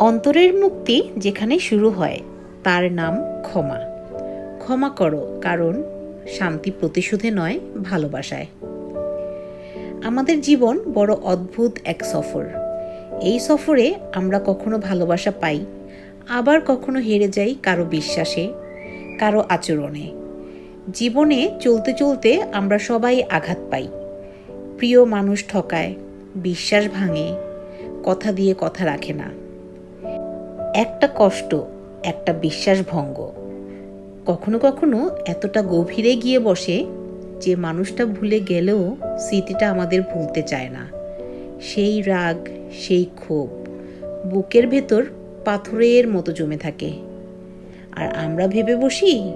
অন্তরের মুক্তি যেখানে শুরু হয়, তার নাম ক্ষমা। ক্ষমা করো, কারণ শান্তি প্রতিশোধে নয়, ভালোবাসায়। আমাদের জীবন বড় অদ্ভুত এক সফর। এই সফরে আমরা কখনো ভালোবাসা পাই, আবার কখনো হেরে যাই কারও বিশ্বাসে, কারও আচরণে। জীবনে চলতে চলতে আমরা সবাই আঘাত পাই। প্রিয় মানুষ ঠকায়, বিশ্বাস ভাঙে, কথা দিয়ে কথা রাখে না। একটা কষ্ট, একটা বিশ্বাস ভঙ্গ কখনো কখনো এতটা গভীরে গিয়ে বসে যে মানুষটা ভুলে গেলেও স্মৃতিটা আমাদের ভুলতে চায় না। সেই রাগ, সেই ক্ষোভ বুকের ভেতর পাথরের মতো জমে থাকে। আর আমরা ভেবে বসি,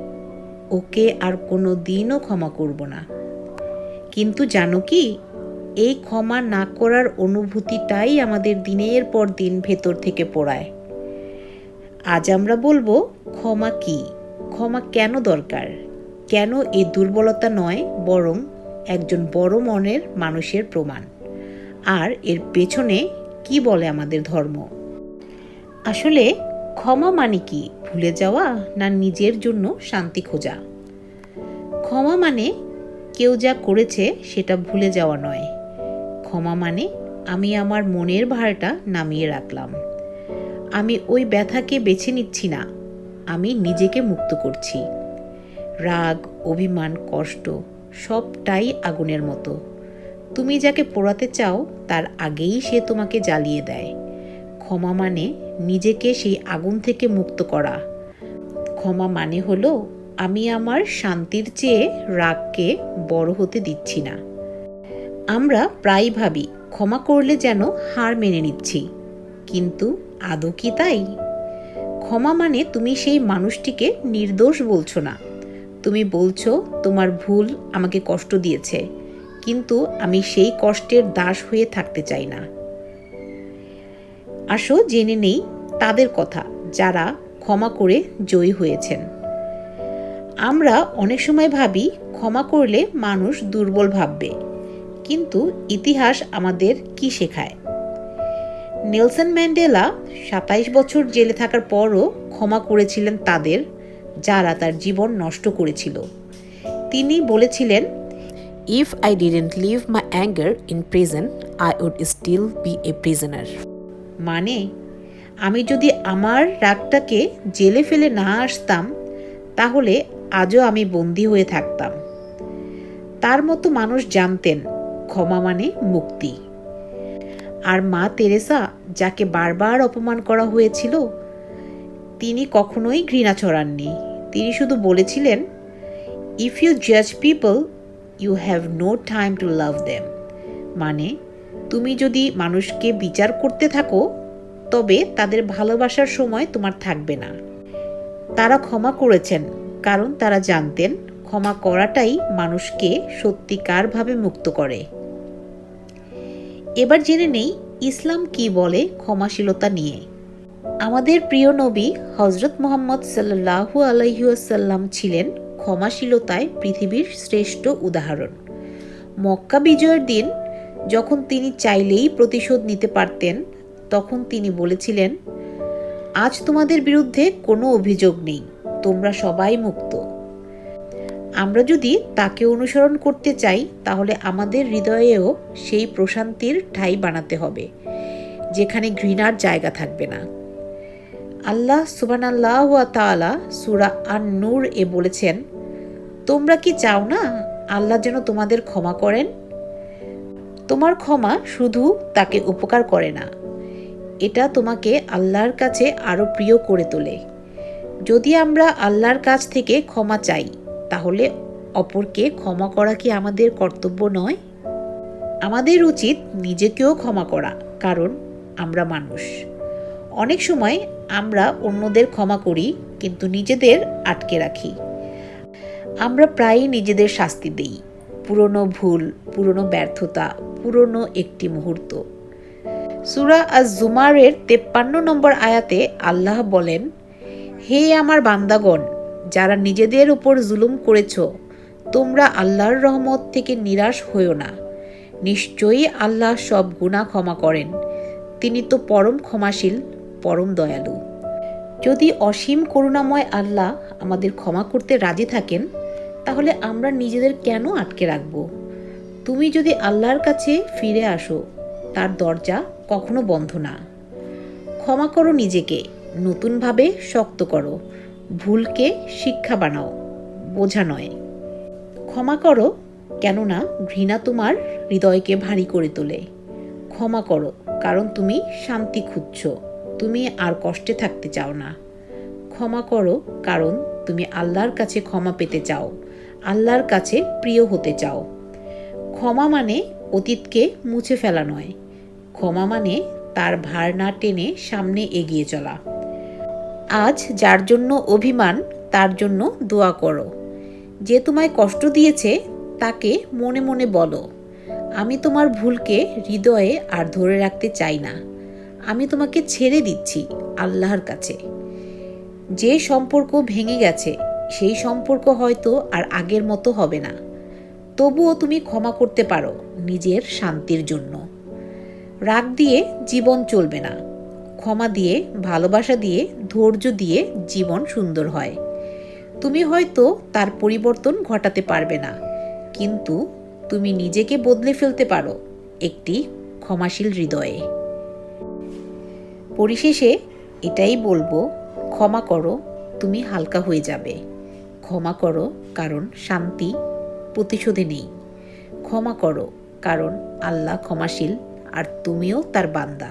ওকে আর কোনো দিনও ক্ষমা করব না। কিন্তু জানো কি, এই ক্ষমা না করার অনুভূতিটাই আমাদের দিনের পর দিন ভেতর থেকে পড়ায়। আজ আমরা বলব ক্ষমা কি? ক্ষমা কেন দরকার? কেন এই দুর্বলতা নয় বরং একজন বড় মনের মানুষের প্রমাণ? আর এর পেছনে কি বলে আমাদের ধর্ম? আসলে ক্ষমা মানে কি? ভুলে যাওয়া না নিজের জন্য শান্তি খোঁজা? ক্ষমা মানে কেউ যা করেছে সেটা ভুলে যাওয়া নয়। ক্ষমা মানে আমি আমার মনের ভারটা নামিয়ে রাখলাম। আমি ওই ব্যথাকে বেছে নিচ্ছি না। আমি নিজেকে মুক্ত করছি। রাগ, অভিমান, কষ্ট সবটাই আগুনের মতো। তুমি যাকে পোড়াতে চাও, তার আগেই সে তোমাকে জ্বালিয়ে দেয়। ক্ষমা মানে নিজেকে সেই আগুন থেকে মুক্ত করা। ক্ষমা মানে হলো, আমি আমার শান্তির চেয়ে রাগকে বড় হতে দিচ্ছি না। আমরা প্রায় ভাবি, ক্ষমা করলে যেন হার মেনে নিচ্ছি। কিন্তু আদৌ কি তাই? ক্ষমা মানে তুমি সেই মানুষটিকে নির্দোষ বলছো না। তুমি বলছো, তোমার ভুল আমাকে কষ্ট দিয়েছে, কিন্তু আমি সেই কষ্টের দাস হয়ে থাকতে চাই না। আসো জেনে নেই তাদের কথা, যারা ক্ষমা করে জয়ী হয়েছেন। আমরা অনেক সময় ভাবি, ক্ষমা করলে মানুষ দুর্বল ভাববে, কিন্তু ইতিহাস আমাদের কি শেখায়? নেলসন ম্যান্ডেলা সাতাইশ বছর জেলে থাকার পরও ক্ষমা করেছিলেন তাদের যারা তার জীবন নষ্ট করেছিল। তিনি বলেছিলেন if I didn't leave my anger in prison, I would still be a prisoner. মানে আমি যদি আমার রাগটাকে জেলে ফেলে না আসতাম তাহলে আজও আমি বন্দি হয়ে থাকতাম। তার মতো মানুষ জানতেন ক্ষমা মানে মুক্তি। আর মা তেরেসা যাকে বারবার অপমান করা হয়েছিল, তিনি কখনোই ঘৃণা ছড়াননি। তিনি শুধু বলেছিলেন ইফ ইউ জাজ people you have no time to love them মানে তুমি যদি মানুষকে বিচার করতে থাকো, তবে তাদের ভালোবাসার সময় তোমার থাকবে না। তারা ক্ষমা করেছেন, কারণ তারা জানতেন ক্ষমা করাটাই মানুষকে সত্যিকারভাবে মুক্ত করে। এবার জেনে নেই ইসলাম কি বলে ক্ষমাশীলতা নিয়ে। আমাদের প্রিয় নবী হজরত মোহাম্মদ সাল্লাহু আলহিউসাল্লাম ছিলেন ক্ষমাশীলতায় পৃথিবীর শ্রেষ্ঠ উদাহরণ। মক্কা বিজয়ের দিন যখন তিনি চাইলেই প্রতিশোধ নিতে পারতেন, তখন তিনি বলেছিলেন, আজ তোমাদের বিরুদ্ধে কোনো অভিযোগ নেই, তোমরা সবাই মুক্ত। আমরা যদি তাকে অনুসরণ করতে চাই, তাহলে আমাদের হৃদয়েও সেই প্রশান্তির ঠাঁই বানাতে হবে, যেখানে ঘৃণার জায়গা থাকবে না। আল্লাহ সুবানাল্লাহ তাআলা সুরা আন নূর এ বলেছেন, তোমরা কি চাও না আল্লাহ যেন তোমাদের ক্ষমা করেন? তোমার ক্ষমা শুধু তাকে উপকার করে না, এটা তোমাকে আল্লাহর কাছে আরও প্রিয় করে তোলে। যদি আমরা আল্লাহর কাছ থেকে ক্ষমা চাই তাহলে অপরকে ক্ষমা করা কি আমাদের কর্তব্য নয়? আমাদের উচিত নিজেকেও ক্ষমা করা, কারণ আমরা মানুষ। অনেক সময় আমরা অন্যদের ক্ষমা করি, কিন্তু নিজেদের আটকে রাখি। আমরা প্রায়ই নিজেদের শাস্তি দেই। পুরনো ভুল, পুরনো ব্যর্থতা, পুরনো একটি মুহূর্ত। সুরা আজ জুমারের তেপ্পান্ন নম্বর আয়াতে আল্লাহ বলেন, হে আমার বান্দাগণ যারা নিজেদের উপর জুলুম করেছ, তোমরা আল্লাহর রহমত থেকে নিরাশ হইও না। নিশ্চয়ই আল্লাহ সব গুণা ক্ষমা করেন। তিনি তো পরম ক্ষমাশীল, পরম দয়ালু। যদি অসীম করুণাময় আল্লাহ আমাদের ক্ষমা করতে রাজি থাকেন, তাহলে আমরা নিজেদের কেন আটকে রাখব? তুমি যদি আল্লাহর কাছে ফিরে আসো, তার দরজা কখনো বন্ধ না। ক্ষমা করো নিজেকে, নতুনভাবে শক্ত করো। ভুলকে শিক্ষা বানাও, বোঝা নয়। ক্ষমা করো, কেননা ঘৃণা তোমার হৃদয়কে ভারী করে তোলে। ক্ষমা করো, কারণ তুমি শান্তি খুঁজছ, তুমি আর কষ্টে থাকতে চাও না। ক্ষমা করো, কারণ তুমি আল্লাহর কাছে ক্ষমা পেতে চাও, আল্লাহর কাছে প্রিয় হতে চাও। ক্ষমা মানে অতীতকে মুছে ফেলা নয়, ক্ষমা মানে তার ভার না টেনে সামনে এগিয়ে চলা। আজ যার জন্য অভিমান, তার জন্য দোয়া করো। যে তোমায় কষ্ট দিয়েছে, তাকে মনে মনে বলো, আমি তোমার ভুলকে হৃদয়ে আর ধরে রাখতে চাই না। আমি তোমাকে ছেড়ে দিচ্ছি আল্লাহর কাছে। যে সম্পর্ক ভেঙে গেছে, সেই সম্পর্ক হয়তো আর আগের মতো হবে না। তবুও তুমি ক্ষমা করতে পারো নিজের শান্তির জন্য। রাগ দিয়ে জীবন চলবে না। ক্ষমা দিয়ে, ভালোবাসা দিয়ে, ধৈর্য দিয়ে জীবন সুন্দর হয়। তুমি হয়তো তার পরিবর্তন ঘটাতে পারবে না, কিন্তু তুমি নিজেকে বদলে ফেলতে পারো একটি ক্ষমাশীল হৃদয়ে। পরিশেষে এটাই বলব, ক্ষমা করো, তুমি হালকা হয়ে যাবে। ক্ষমা করো কারণ শান্তি প্রতিশোধে নেই। ক্ষমা করো কারণ আল্লাহ ক্ষমাশীল আর তুমিও তার বান্দা।